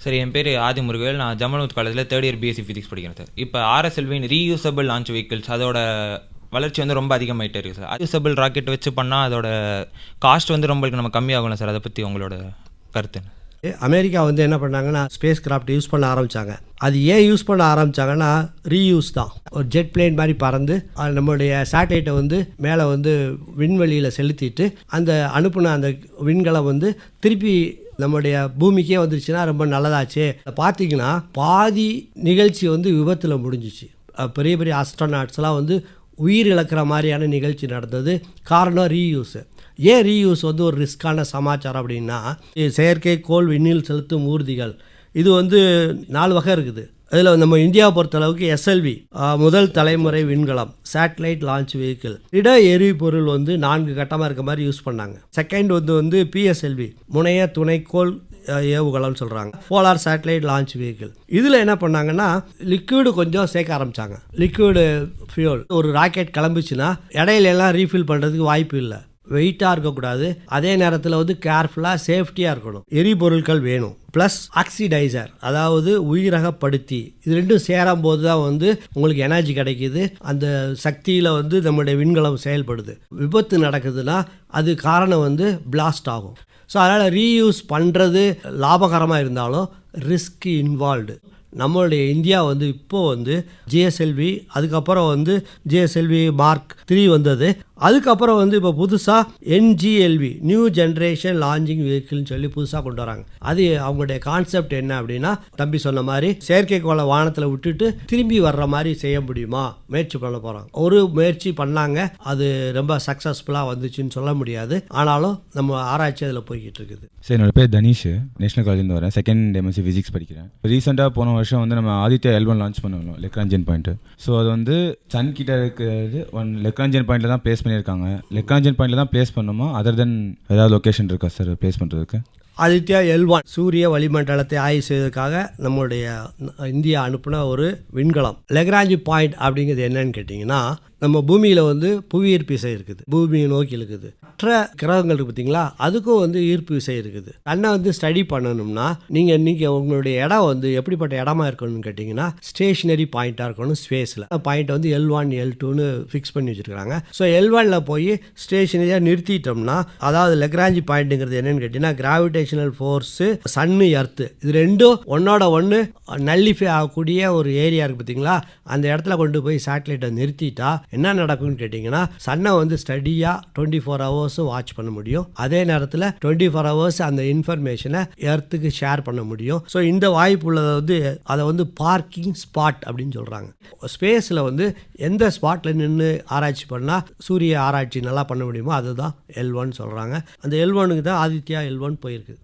Sir என் பேர் ஆதி முருகவேல் நான் ஜமனூத் காலேஜில் தேர்ட் இயர் பிஎஸ்சி ஃபிசிக்ஸ் படிக்கிறேன் சார் இப்போ ஆர்எஸ்எல்வின் ரீயூசபிள் லான்ச் வெஹிக்கிள்ஸ் அதோட வளர்ச்சி வந்து ரொம்ப அதிகமாகிட்டே இருக்குது சார் ரீயூசபிள் ராக்கெட் வச்சு பண்ணால் அதோட காஸ்ட் வந்து ரொம்ப நம்ம கம்மியாகணும் சார் அதை பற்றி உங்களோட கருத்து அமெரிக்கா வந்து என்ன பண்ணாங்கன்னா ஸ்பேஸ் கிராஃப்ட் யூஸ் பண்ண ஆரம்பித்தாங்க அது ஏன் யூஸ் பண்ண ஆரம்பித்தாங்கன்னா ரீயூஸ் தான். ஒரு ஜெட் பிளேன் மாதிரி பறந்து அது நம்மளுடைய சேட்டலைட்டை வந்து மேலே வந்து விண்வெளியில் செலுத்திட்டு அந்த அனுப்புன அந்த விண்களை வந்து திருப்பி நம்முடைய பூமிக்கே வந்துருச்சுன்னா ரொம்ப நல்லதாச்சு. பார்த்தீங்கன்னா பாதி நிகழ்ச்சி வந்து விபத்தில் முடிஞ்சிச்சு. பெரிய பெரிய அஸ்ட்ரோநாட்ஸ்லாம் வந்து உயிர் இழக்கிற மாதிரியான நிகழ்ச்சி நடந்தது. காரணம் ரீயூஸு. ஏன் ரீயூஸ் வந்து ஒரு ரிஸ்கான சமாச்சாரம் அப்படின்னா இது செயற்கைக்கோள் விண்ணில் செலுத்தும் ஊர்திகள். இது வந்து நாலு வகை இருக்குது. அதில் நம்ம இந்தியாவை பொறுத்தளவுக்கு எஸ்எல்வி முதல் தலைமுறை விண்கலம் சேட்டலைட் லான்ச் வெஹிக்கிள் இட எரிபொருள் வந்து நான்கு கட்டமாக இருக்க மாதிரி யூஸ் பண்ணாங்க. செகண்ட் வந்து வந்து பிஎஸ்எல்வி முனைய துணைக்கோள் ஏவுகலம்னு சொல்கிறாங்க போலார் சேட்டலைட் லான்ச் வெஹிக்கிள் இதில் என்ன பண்ணாங்கன்னா லிக்விடு கொஞ்சம் சேர்க்க ஆரம்பித்தாங்க லிக்விடு ஃபியூல் ஒரு ராக்கெட் கிளம்பிச்சுன்னா இடையில எல்லாம் ரீஃபில் பண்ணுறதுக்கு வாய்ப்பு இல்லை. வெயிட்டாக இருக்கக்கூடாது. அதே நேரத்தில் வந்து கேர்ஃபுல்லாக சேஃப்டியாக இருக்கணும். எரிபொருட்கள் வேணும். ப்ளஸ் ஆக்சிடைசர் அதாவது உயிரகப்படுத்தி. இது ரெண்டும் சேரும் போது தான் வந்து உங்களுக்கு எனர்ஜி கிடைக்கிது. அந்த சக்தியில் வந்து நம்முடைய விண்கலம் செயல்படுது. விபத்து நடக்குதுன்னா அது காரணம் வந்து பிளாஸ்ட் ஆகும். ஸோ அதனால் ரீயூஸ் பண்ணுறது லாபகரமாக இருந்தாலும் ரிஸ்க் இன்வால்வ்டு நம்மளுடைய இந்தியா வந்து இப்போ வந்து ஜிஎஸ்எல்வி அதுக்கப்புறம் வந்து ஜிஎஸ்எல்வி மார்க் த்ரீ வந்தது. அதுக்கப்புறம் வந்து இப்போ புதுசாக என்ஜிஎல்வி நியூ ஜென்ரேஷன் லான்ச்சிங் வெஹிக்கிள்னு சொல்லி புதுசாக கொண்டு வராங்க. அது அவங்களுடைய கான்செப்ட் என்ன அப்படின்னா தம்பி சொன்ன மாதிரி செயற்கைக்கோளை வானத்தில் விட்டுட்டு திரும்பி வர்ற மாதிரி செய்ய முடியுமா? முயற்சி பண்ண போகிறாங்க ஒரு முயற்சி பண்ணாங்க அது ரொம்ப சக்ஸஸ்ஃபுல்லாக வந்துச்சுன்னு சொல்ல முடியாது. ஆனாலும் நம்ம ஆராய்ச்சி அதில் போய்கிட்டு இருக்குது. சரி என்னோட பேர் தனிஷ். நேஷனல் காலேஜ்லேருந்து வரேன். செகண்ட் எம்எஸ்சி ஃபிசிக்ஸ் படிக்கிறேன். ரீசெண்டாக போன வருஷம் வந்து நம்ம ஆதித்யா எல்வன் லான்ச் பண்ணணும் லெக்ரான்ஜன் பாயிண்ட் ஸோ அது வந்து சன் கிட்ட இருக்கிறது ஒன் லெக்ரான்ஜன் பாயிண்ட்ல தான் ப்ளேஸ் பண்ணியிருக்காங்க. லெக்காஞ்சன் பாயிண்ட்ல தான் ப்ளேஸ் பண்ணுமா அதர் தென் ஏதாவது லொக்கேஷன் இருக்கா சார் ப்ளேஸ் பண்ணுறதுக்கு ஆதித்யா எல்வான் சூரிய வளிமண்டலத்தை ஆய்வு செய்வதற்காக நம்முடைய இந்தியா அனுப்பின ஒரு விண்கலம். லெக்ராஞ்சி பாயிண்ட் அப்படிங்கிறது என்னன்னு கேட்டிங்கன்னா நம்ம பூமியில் வந்து புவி ஈர்ப்பு விசை இருக்குது. பூமியை நோக்கி இருக்குது மற்ற கிரகங்கள் இருக்கு பார்த்தீங்களா அதுக்கும் வந்து ஈர்ப்பு விசை இருக்குது. கண்ணை வந்து ஸ்டடி பண்ணணும்னா நீங்கள் நீங்கள் உங்களுடைய இடம் வந்து எப்படிப்பட்ட இடமா இருக்கணும்னு கேட்டிங்கன்னா ஸ்டேஷனரி பாயிண்ட்டாக இருக்கணும் ஸ்பேஸில் பாயிண்ட் வந்து எல் ஒன் எல் டூன்னு ஃபிக்ஸ் பண்ணி வச்சுருக்காங்க ஸோ எல் ஒனில் போய் ஸ்டேஷனரியாக நிறுத்திட்டோம்னா அதாவது லெக்ராஞ்சி பாயிண்ட்டுங்கிறது என்னென்னு கேட்டிங்கன்னா கிராவிடேஷனல் ஃபோர்ஸு சன்னு எர்த்து இது ரெண்டும் ஒன்னோட ஒன்று நல்லிஃபை ஆகக்கூடிய ஒரு ஏரியா இருக்குது பார்த்தீங்களா அந்த இடத்துல கொண்டு போய் சேட்டலைட்டை நிறுத்திட்டா என்ன நடக்கும்னு கேட்டிங்கன்னா சன்னை வந்து ஸ்டடியாக டுவெண்ட்டி ஃபோர் ஹவர்ஸும் வாட்ச் பண்ண முடியும். அதே நேரத்தில் டுவெண்ட்டி ஃபோர் ஹவர்ஸ் அந்த இன்ஃபர்மேஷனை எர்த்துக்கு ஷேர் பண்ண முடியும். ஸோ இந்த வாய்ப்பு உள்ளதை வந்து அதை வந்து பார்க்கிங் ஸ்பாட் அப்படின்னு சொல்கிறாங்க ஸ்பேஸில் வந்து எந்த ஸ்பாட்டில் நின்று ஆராய்ச்சி பண்ணால் சூரிய ஆராய்ச்சி நல்லா பண்ண முடியுமோ அதுதான் எல் ஒன் சொல்கிறாங்க அந்த எல் ஒனுக்கு தான் ஆதித்யா எல் ஒன் போயிருக்கு.